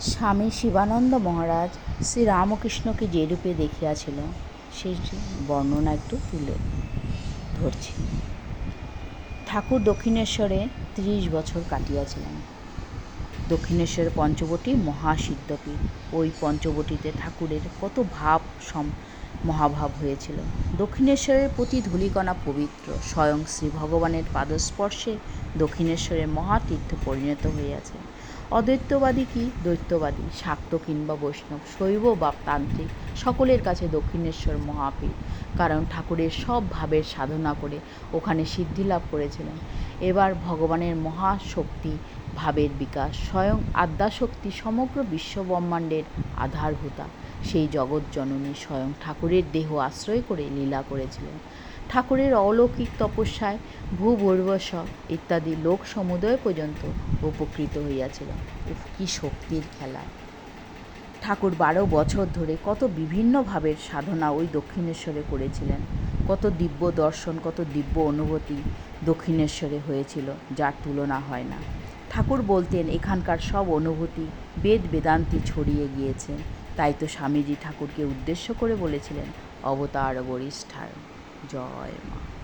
স্বামী শিবানন্দ মহারাজ শ্রীরামকৃষ্ণকে যে রূপে দেখিয়াছিল, সেই বর্ণনা একটু তুলে ধরছি। ঠাকুর দক্ষিণেশ্বরে ত্রিশ বছর কাটিয়াছিলেন। দক্ষিণেশ্বরের পঞ্চবটী মহাসিদ্ধপীঠ, ওই পঞ্চবটিতে ঠাকুরের কত ভাব সম, মহাভাব হয়েছিল। দক্ষিণেশ্বরের প্রতি ধূলিকণা পবিত্র, স্বয়ং শ্রী ভগবানের পাদস্পর্শে দক্ষিণেশ্বরের মহাতীর্থ পরিণত হইয়াছে। অদ্বৈতবাদী কি? দ্বৈতবাদী, শাক্ত কিংবা বৈষ্ণব, শৈব বা তান্ত্রিক সকলের কাছে দক্ষিণেশ্বর মহাপীঠ, কারণ ঠাকুরের সব ভাবের সাধনা করে ওখানে সিদ্ধি লাভ করেছিলেন। এবার ভগবানের মহাশক্তি, ভাবের বিকাশ, স্বয়ং আদ্যাশক্তি সমগ্র বিশ্বব্রহ্মাণ্ডের আধারভূতা। সেই জগৎ জননী স্বয়ং ঠাকুরের দেহ আশ্রয় করে লীলা করেছিলেন। ঠাকুরের অলৌকিক তপস্যায় ভূভৈর্বস ইত্যাদি লোক সমুদয় পর্যন্ত উপকৃত হইয়াছিল। কি শক্তির খেলা! ঠাকুর বারো বছর ধরে কত বিভিন্ন ভাবের সাধনা ওই দক্ষিণেশ্বরে করেছিলেন। কত দিব্য দর্শন, কত দিব্য অনুভূতি দক্ষিণেশ্বরে হয়েছিল, যার তুলনা হয় না। ঠাকুর বলতেন, এখানকার সব অনুভূতি বেদ বেদান্তি ছড়িয়ে গিয়েছে। তাই তো স্বামীজি ঠাকুরকে উদ্দেশ্য করে বলেছিলেন অবতার বরিষ্ঠার জয় মা।